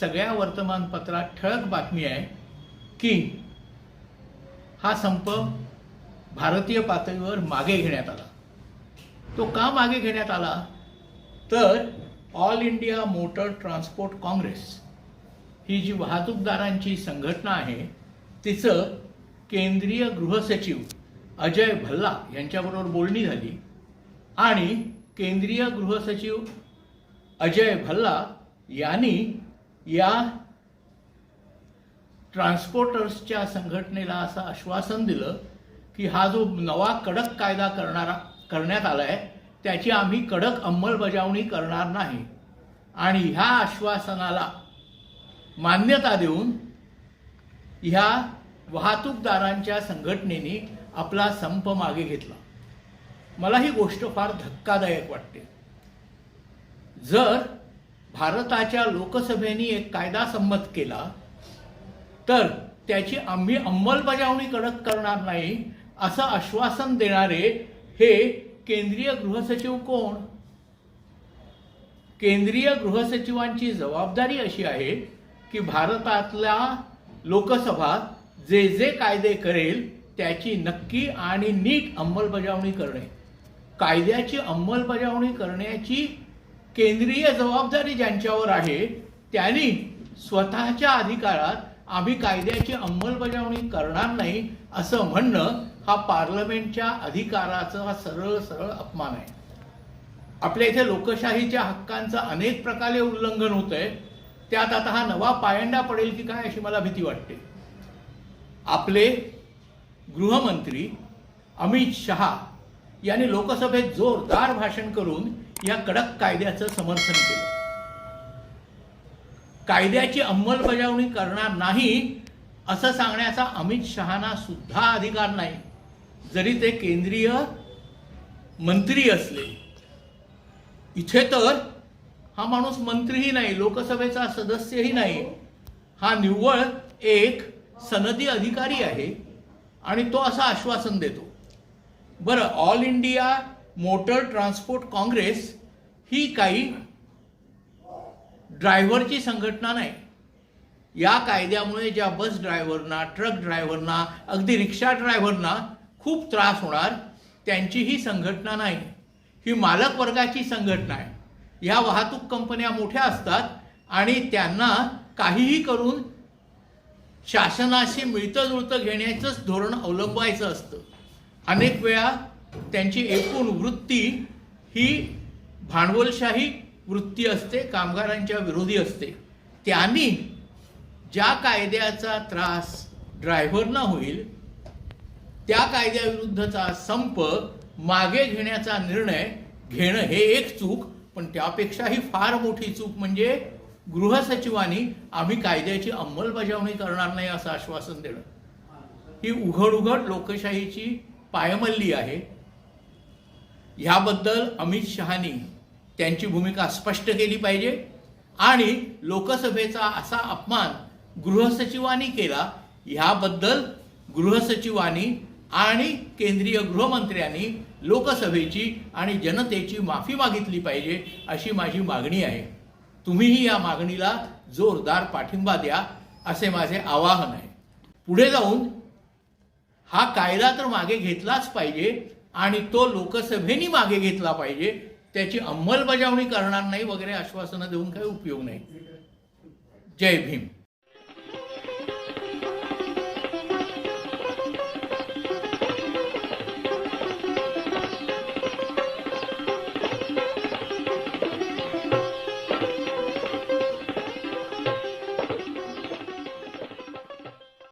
सगळ्या वर्तमानपत्रात ठळक बातमी आहे की हा संप भारतीय पातळीवर मागे घेण्यात आला. तो का मागे घेण्यात आला? तर all India motor transport congress ही जी वाहतूकदारांची संघटना आहे तिचं केंद्रीय गृहसचिव अजय भल्ला यांच्याबरोबर बोलणी झाली आणि केंद्रीय गृहसचिव अजय भल्ला यांनी या ट्रान्सपोर्टर्सच्या संघटनेला असं आश्वासन दिलं की हा जो नवा कडक कायदा करणारा करण्यात आला आहे त्याची आम्ही कडक अंमलबजावणी करणार नाही. आणि ह्या आश्वासनाला मान्यता देऊन ह्या वाहतूकदारांच्या संघटनेने आपला संप मागे घेतला. मला ही गोष्ट फार धक्कादायक वाटते. जर भारताच्या लोकसभेने एक कायदा संमत केला तर त्याची आम्ही अंमलबजावणी करत करणार नाही असं आश्वासन देणारे हे केंद्रीय गृहसचिव कोण? केंद्रीय गृहसचिवांची जबाबदारी अशी आहे की भारतातल्या लोकसभा जे जे कायदे करेल त्याची नक्की आणि नीट अंमलबजावणी करणे. कायद्याची अंमलबजावणी करण्याची केंद्रीय जबाबदारी ज्यांच्यावर आहे त्यांनी स्वतःच्या अधिकारात आम्ही कायद्याची अंमलबजावणी करणार नाही असं म्हणणं हा पार्लमेंटच्या अधिकाराचा हा सरळ सरळ अपमान आहे. आपल्या इथे लोकशाहीच्या हक्कांचं अनेक प्रकारे उल्लंघन होत आहे त्यात आता हा नवा पायंडा पडेल की काय अशी मला भीती वाटते. आपले गृहमंत्री अमित शहा यांनी लोकसभेत जोरदार भाषण करून या कडक कायद्याचं समर्थन केलं. कायद्याची अंमलबजावणी करणार नाही असं सांगण्याचा अमित शहाना सुद्धा अधिकार नाही. जरी ते केंद्रीय मंत्री असले. इथे तर हा माणूस मंत्रीही नाही लोकसभेचा सदस्यही नाही. हा निव्वळ एक सनदी अधिकारी आहे आणि तो असं आश्वासन देतो. बरं all India motor transport congress ही काही ड्रायव्हरची संघटना नाही. या कायद्यामुळे ज्या बस ड्रायव्हरना ट्रक ड्रायव्हरना अगदी रिक्षा ड्रायव्हरना खूप त्रास होणार त्यांची ही संघटना नाही. ही मालक वर्गाची संघटना आहे. ह्या वाहतूक कंपन्या मोठ्या असतात आणि त्यांना काहीही करून शासनाशी मिळतं जुळतं घेण्याचंच धोरण अवलंबायचं असतं. अनेक वेळा त्यांची एकूण वृत्ती ही भांडवलशाही वृत्ती असते कामगारांच्या विरोधी असते. त्यांनी ज्या कायद्याचा त्रास ड्रायव्हरना होईल त्या कायद्याविरुद्धचा संप मागे घेण्याचा निर्णय घेणं हे एक चूक पण त्यापेक्षाही फार मोठी चूक म्हणजे गृहसचिवांनी आम्ही कायद्याची अंमलबजावणी करणार नाही असं आश्वासन देणं. ही उघड उघड लोकशाहीची पायमल्ली आहे. ह्याबद्दल अमित शहानी त्यांची भूमिका स्पष्ट केली पाहिजे आणि लोकसभेचा असा अपमान गृहसचिवांनी केला ह्याबद्दल गृहसचिवांनी आणि केंद्रीय गृहमंत्र्यांनी लोकसभेची आणि जनतेची माफी मागितली पाहिजे अशी माझी मागणी आहे. तुम्हीही या मागणीला जोरदार पाठिंबा द्या असे माझे आवाहन आहे. पुढे जाऊन हा कायदा तर मागे घेतलाच पाहिजे आणि तो लोकसभेने मागे घेतला पाहिजे त्याची अंमलबजावणी करणार नाही वगैरे आश्वासनं देऊन काही उपयोग नाही. जय भीम.